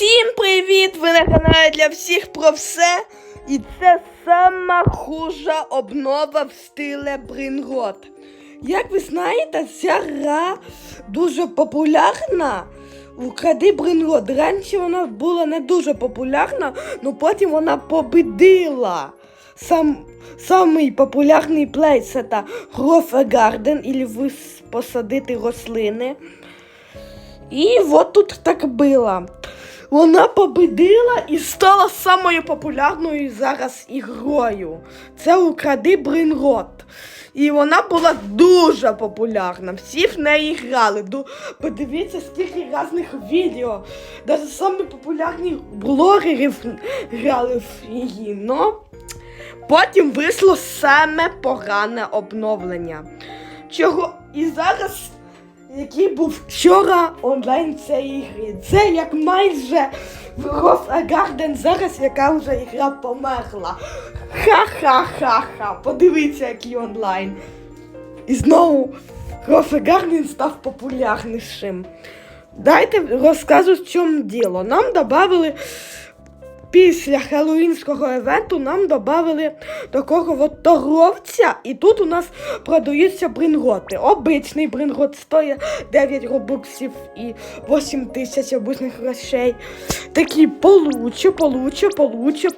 Всім привіт! Ви на каналі для всіх про все. І це сама хужа обнова в стилі Брінгот. Як ви знаєте, ця гра дуже популярна. У кради Брінгот. Раніше вона була не дуже популярна, але потім вона победила. Сам, самий популярний плей це та Гарден, і ви посадити рослини. І от тут так було. Вона победила і стала самою популярною зараз ігрою. Це укради Брінгот. І вона була дуже популярна. Всі в неї грали. Подивіться, скільки різних відео. Навіть самі популярні блогери грали в її. Но потім вийшло саме погане обновлення. Чого і зараз який був вчора онлайн цієї гри. Це як майже в Rose Garden зараз, яка вже ігра померла. Ха-ха-ха-ха. Подивіться, який онлайн. І знову Rose Garden став популярнішим. Дайте розкажу, в чому діло. Нам додали після хеллоуінського евенту нам додали такого от торговця, і тут у нас продаються бринготи. Обичний брингот стоїть 9 робуксів і 8 тисяч обичних грошей. Такі получше, получше, получше.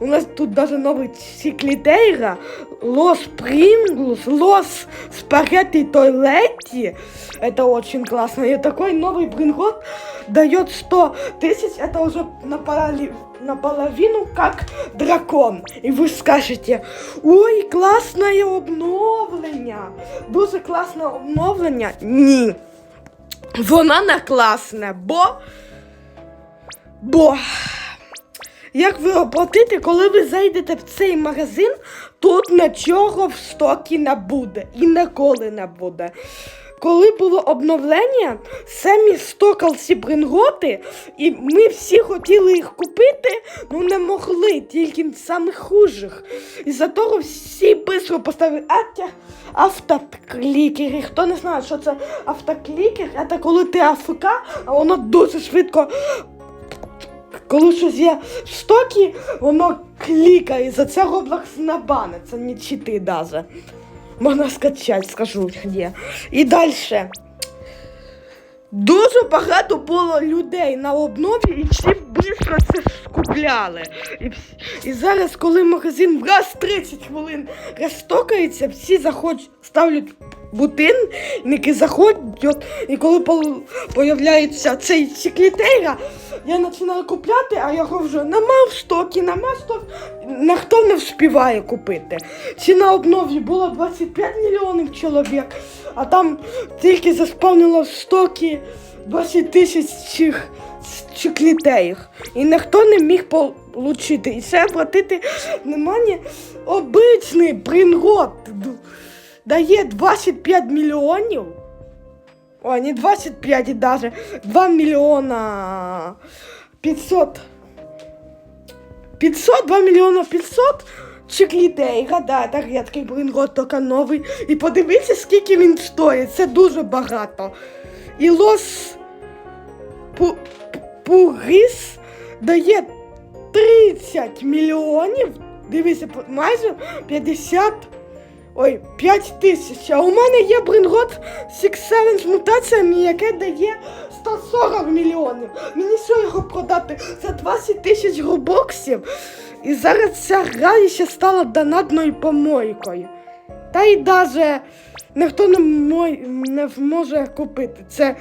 У нас тут навіть новий циклітейра, Лос Принглс, Лос Спагетти Тойлетти. Это очень классно. И такой новый брингот дает 100 тысяч. Это уже наполовину, как дракон. И вы скажете, ой, класне обновлення. Дуже класне обновлення. Ні. Вона не класне, бо. Бо. Як ви оплатите, коли ви зайдете в цей магазин, тут нічого в стокі не буде і ніколи не буде. Коли було обновлення, самі стокал ці бринготи, і ми всі хотіли їх купити, ну не могли, тільки самих хужих. І за того всі швидко поставили автоклікери. Хто не знає, що це автоклікер, це коли ти АФК, а воно дуже швидко коли щось є в стокі, воно клікає, за це Roblox не банить, це не чити даже. Можна скачати, скажу де. І далі. Дуже багато було людей на обнові і всі швидко це скупляли. І, і зараз, коли магазин раз 30 хвилин розтокається, всі заходять, ставлять будинники, заходять, і коли появляється цей секретейра, я починаю купляти, а його вже нема в стокі, нема стокі, ніхто не вспіває купити. Чи на обнові було 25 мільйонів чоловік, а там тільки заспавнило в стокі 20 тисяч цих чеклітеїв. І ніхто не міг отримати. І це платити немає обичний брингот. Дає 25 мільйонів. О, не 25 даже. 2 миллиона 500. 500, 2 мільйона 500 чеклітей. Гада, так рідкий брингот, тільки новий. І подивіться, скільки він стоїть. Це дуже багато. І лос Пу- Пу- дає 30 мільйонів. Дивіться, майже 50. Ой, 5 тисяч. А у мене є брингот Six Seven з мутаціями, яке дає 140 мільйонів. Мені що його продати за 20 тисяч рубоксів. І зараз ця гра ще стала донатною помойкою. Та й даже ніхто не, мой, не може купити. Це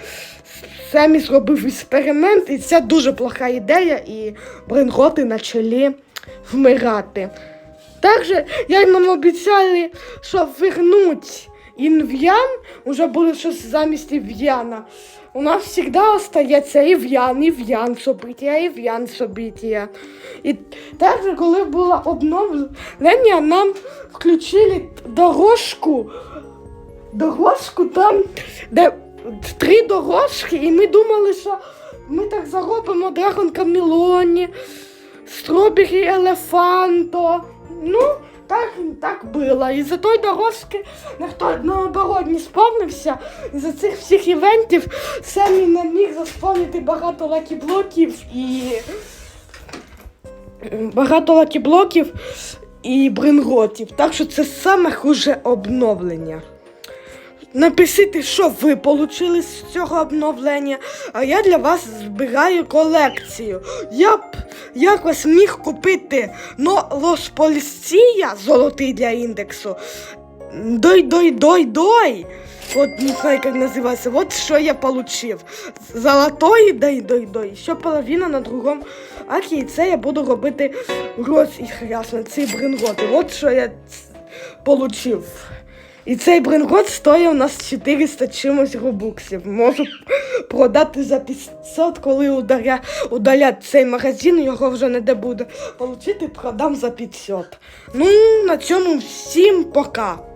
самі зробив експеримент, і це дуже плоха ідея, і бринготи почали вмирати. Також, як нам обіцяли, що вернуть інв'ян, уже буде щось замість інв'яна. У нас завжди остається ів'ян, ів'ян собиття, ів'ян собиття. І також, коли було обновлення, нам включили дорожку, дорожку там, де три дорожки, і ми думали, що ми так заробимо Драгон Камілоні, Стробері Елефанто. Ну, так, так було. І за той дорожки ніхто наоборот не сповнився. І за цих всіх івентів самі не міг засповнити багато лакі-блоків і. Багато лакі-блоків і бринготів. Так що це саме хуже обновлення. Напишіть, що ви отримали з цього обновлення, а я для вас збираю колекцію. Я б якось міг купити но Лос Полісія, золотий для індексу. Дой, дой, дой, дой. Вот не знаю, как называется. Вот что я получив. Золотой дай, дой, дой. Ще половина на другому. Окей, це я буду робити роз і хрясно, ці бринготи. От що я получив. І цей брингот стоїть у нас 400 чимось робуксів. Можу продати за 500, коли ударя, удалять цей магазин, його вже не де буде. Получити продам за 500. Ну, на цьому всім пока.